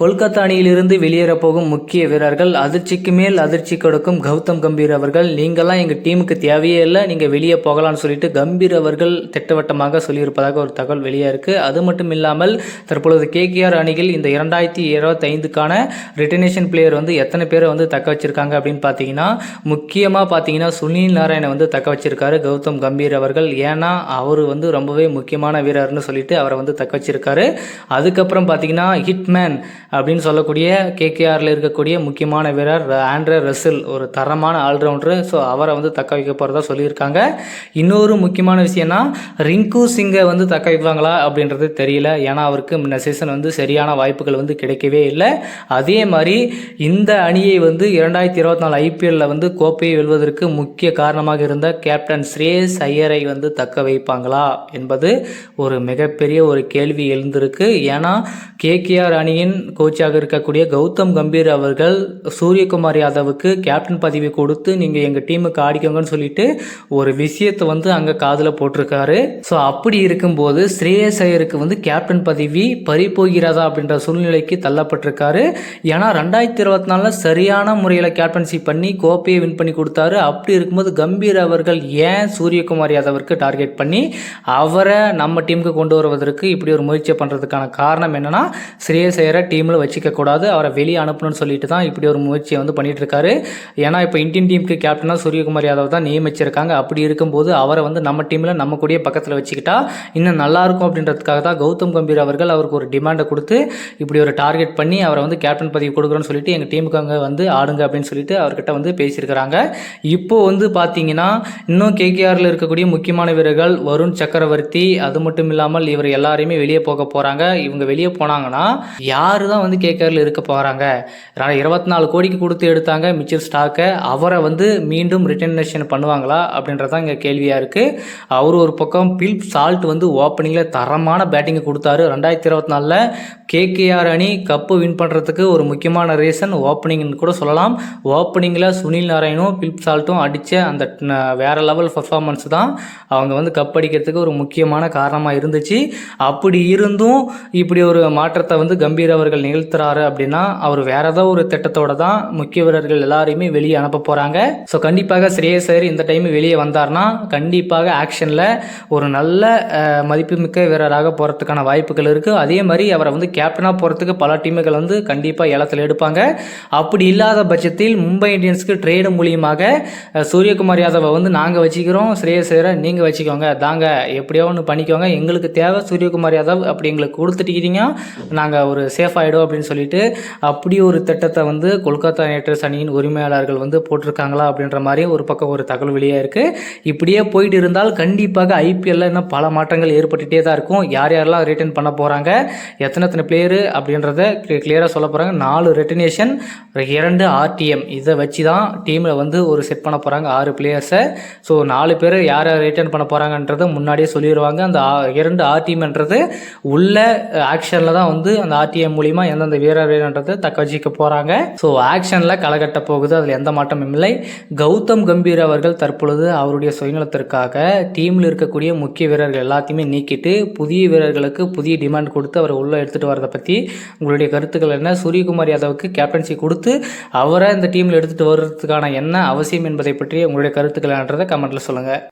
கொல்கத்தா அணியிலிருந்து வெளியேறப் போகும் முக்கிய வீரர்கள் அதிர்ச்சிக்கு மேல் அதிர்ச்சி கொடுக்கும் கௌதம் கம்பீர் அவர்கள். நீங்களாம் எங்கள் டீமுக்கு தேவையே இல்லை நீங்கள் வெளியே போகலாம்னு சொல்லிட்டு கம்பீர் அவர்கள் திட்டவட்டமாக சொல்லியிருப்பதாக ஒரு தகவல் வெளியே இருக்குது அது மட்டும் இல்லாமல் தற்பொழுது கேகேஆர் அணியில் இந்த இரண்டாயிரத்தி இருபத்தி ஐந்துக்கான ரிட்டர்னேஷன் பிளேயர் வந்து எத்தனை பேரை வந்து தக்க வச்சிருக்காங்க அப்படின்னு பார்த்தீங்கன்னா முக்கியமாக பார்த்தீங்கன்னா சுனில் நாராயணை வந்து தக்க வச்சிருக்காரு கௌதம் கம்பீர் அவர்கள். ஏன்னா அவர் வந்து ரொம்பவே முக்கியமான வீரர்னு சொல்லிட்டு அவரை வந்து தக்க வச்சிருக்காரு. அதுக்கப்புறம் பார்த்தீங்கன்னா ஹிட்மேன் அப்படின்னு சொல்லக்கூடிய கேகேஆரில் இருக்கக்கூடிய முக்கியமான வீரர் ஆண்ட்ரே ரசில் ஒரு தரமான ஆல்ரவுண்டரு. ஸோ அவரை வந்து தக்க வைக்க போகிறதா சொல்லியிருக்காங்க. இன்னொரு முக்கியமான விஷயம்னா ரிங்கு சிங்கை வந்து தக்க வைப்பாங்களா அப்படின்றது தெரியல. ஏன்னா அவருக்கு முன்ன சீசன் வந்து சரியான வாய்ப்புகள் வந்து கிடைக்கவே இல்லை. அதே மாதிரி இந்த அணியை வந்து இரண்டாயிரத்தி இருபத்தி நாலு ஐபிஎல்லில் வந்து கோப்பையை வெல்வதற்கு முக்கிய காரணமாக இருந்த கேப்டன் ஸ்ரேஸ் ஐயரை வந்து தக்க வைப்பாங்களா என்பது ஒரு மிகப்பெரிய ஒரு கேள்வி எழுந்திருக்கு. ஏன்னா கேகேஆர் அணியின் கோச்சாக இருக்கக்கூடிய கௌதம் கம்பீர் அவர்கள் சூரியகுமார் யாதவுக்கு கேப்டன் பதவி கொடுத்து நீங்கள் எங்கள் டீமுக்கு ஆடிக்கோங்கன்னு சொல்லிட்டு ஒரு விஷயத்தை வந்து அங்கே காதில் போட்டிருக்காரு. ஸோ அப்படி இருக்கும்போது ஸ்ரேயஸ் ஐயருக்கு வந்து கேப்டன் பதவி பறிப்போகிறதா அப்படின்ற சூழ்நிலைக்கு தள்ளப்பட்டிருக்காரு. ஏன்னா ரெண்டாயிரத்தி இருபத்தி நாலில் சரியான முறையில் கேப்டன்ஷிப் பண்ணி கோப்பையை வின் பண்ணி கொடுத்தாரு. அப்படி இருக்கும்போது கம்பீர் அவர்கள் ஏன் சூரியகுமார் யாதவருக்கு டார்கெட் பண்ணி அவரை நம்ம டீமுக்கு கொண்டு வருவதற்கு இப்படி ஒரு முயற்சி பண்ணுறதுக்கான காரணம் என்னென்னா ஸ்ரேயஸ் ஐயரை டீம் டீமில் வச்சிக்கக்கூடாது. அவரை வெளியே அனுப்பணும்னு சொல்லிட்டு தான் இப்படி ஒரு முயற்சியை வந்து பண்ணிகிட்ருக்காரு ஏன்னா இப்போ இந்தியன் டீமுக்கு கேப்டனாக சூரியகுமார் யாதவ் தான் நியமிச்சிருக்காங்க. அப்படி இருக்கும்போது அவரை வந்து நம்ம டீமில் நம்ம கூடயே பக்கத்தில் வச்சுக்கிட்டா இன்னும் நல்லாயிருக்கும் அப்படின்றதுக்காக தான் கௌதம் கம்பீர் அவர்கள் அவருக்கு ஒரு டிமாண்டை கொடுத்து இப்படி ஒரு டார்கெட் பண்ணி அவரை வந்து கேப்டன் பதவி கொடுக்குறோன்னு சொல்லிட்டு எங்கள் டீமுக்கு அங்கே வந்து ஆடுங்க அப்படின்னு சொல்லிட்டு அவர்கிட்ட வந்து பேசியிருக்கிறாங்க. இப்போ வந்து பார்த்தீங்கன்னா இன்னும் கேகேஆரில் இருக்கக்கூடிய முக்கியமான வீரர்கள் வருண் சக்கரவர்த்தி அது மட்டும் இல்லாமல் இவர் எல்லாரையுமே வெளியே போக போகிறாங்க இவங்க வெளியே போனாங்கன்னா யார் தான் வந்து கேகேஆரில் இருக்க போகிறாங்க இருபத்தி நாலு கோடிக்கு கொடுத்து எடுத்தாங்க மிச்சர் ஸ்டாக்கை அவரை வந்து மீண்டும் ரிட்டர்னேஷன் பண்ணுவாங்களா அப்படின்றதான் இங்கே கேள்வியாக இருக்குது அவர் ஒரு பக்கம் பில்ப் சால்ட் வந்து ஓப்பனிங்கில் தரமான பேட்டிங்கை கொடுத்தாரு. ரெண்டாயிரத்தி இருபத்தி நாலில் கேகேஆர் அணி கப்பு வின் பண்ணுறதுக்கு ஒரு முக்கியமான ரீசன் ஓப்பனிங்னு கூட சொல்லலாம். ஓப்பனிங்கில் சுனில் நாராயணும் பில்ப் சால்ட்டும் அடித்த அந்த வேறு வேற லெவல் பர்ஃபார்மன்ஸ் தான் அவங்க வந்து கப் அடிக்கிறதுக்கு ஒரு முக்கியமான காரணமாக இருந்துச்சு. அப்படி இருந்தும் இப்படி ஒரு மாற்றத்தை வந்து கம்பீர் அவர்கள் நிகழ்த்துறாரு அப்படின்னா அவர் வேற ஏதோ ஒரு திட்டத்தோட தான் முக்கிய வீரர்கள் எல்லாரையுமே வெளியே அனுப்ப போகிறாங்க ஸோ கண்டிப்பாக ஸ்ரேயஸ் ஐயர் இந்த டைம் வெளியே வந்தார்னா கண்டிப்பாக ஆக்ஷனில் ஒரு நல்ல மதிப்புமிக்க வீரராக போகிறதுக்கான வாய்ப்புகள் இருக்குது அதே மாதிரி அவரை வந்து கேப்டனாக போகிறதுக்கு பல டீமுகள் வந்து கண்டிப்பாக ஏலத்தில் எடுப்பாங்க. அப்படி இல்லாத பட்சத்தில் மும்பை இந்தியன்ஸ்க்கு ட்ரேடு மூலியமாக சூரியகுமார் யாதவை வந்து நாங்கள் வச்சுக்கிறோம். ஸ்ரேயஸ் ஐயரை நீங்கள் வச்சுக்கோங்க. தாங்க எப்படியோ ஒன்று பண்ணிக்கோங்க. எங்களுக்கு தேவை சூரியகுமார் யாதவ் அப்படி எங்களுக்கு கொடுத்துட்டீங்க நாங்கள் ஒரு சேஃப் ஆகிடும் அப்படின்னு சொல்லிட்டு அப்படி ஒரு திட்டத்தை வந்து கொல்கத்தா நைட்ரஸ் அணியின் உரிமையாளர்கள் வந்து போட்டிருக்காங்களா அப்படின்ற மாதிரி ஒரு பக்கம் ஒரு தகவல் வெளியாக இருக்குது இப்படியே போயிட்டு இருந்தால் கண்டிப்பாக ஐபிஎல்ல இன்னும் பல மாற்றங்கள் ஏற்பட்டுகிட்டே தான் இருக்கும். யார் யாரெல்லாம் ரிட்டர்ன் பண்ண போகிறாங்க எத்தனை எத்தனை பிளேயரு அப்படின்றத கிளியராக சொல்ல போகிறாங்க நாலு ரிட்டர்னேஷன் இரண்டு ஆர்டிஎம் இதை வச்சு தான் டீமில் வந்து ஒரு செட் பண்ண போகிறாங்க ஆறு பிளேயர்ஸை ஸோ நாலு பேர் யார் யார் ரிட்டர்ன் பண்ண போகிறாங்கன்றதை முன்னாடியே சொல்லிடுவாங்க. அந்த ஆ- இரண்டு ஆர்டிஎம்ன்றது உள்ள ஆக்ஷனில் தான் வந்து அந்த ஆர்டிஎம் மூலிமா எந்தெந்த வீரர் தக்க வச்சுக்க போகிறாங்க ஸோ ஆக்ஷனில் களைகட்ட போகுது. அதில் எந்த மாற்றமும் இல்லை. கௌதம் கம்பீர் அவர்கள் தற்பொழுது அவருடைய சுயநலத்திற்காக டீமில் இருக்கக்கூடிய முக்கிய வீரர்கள் எல்லாத்தையுமே நீக்கிட்டு புதிய வீரர்களுக்கு புதிய டிமாண்ட் கொடுத்து அவரை உள்ளே எடுத்துகிட்டு வரதை பற்றி உங்களுடைய கருத்துக்கள் என்ன? சூரியகுமார் யாதவுக்கு கேப்டன்சி கொடுத்து அவரை இந்த டீமில் எடுத்துகிட்டு வர்றதுக்கான என்ன அவசியம் என்பதை பற்றி உங்களுடைய கருத்துக்கள் என்றதை கமெண்ட்டில் சொல்லுங்கள்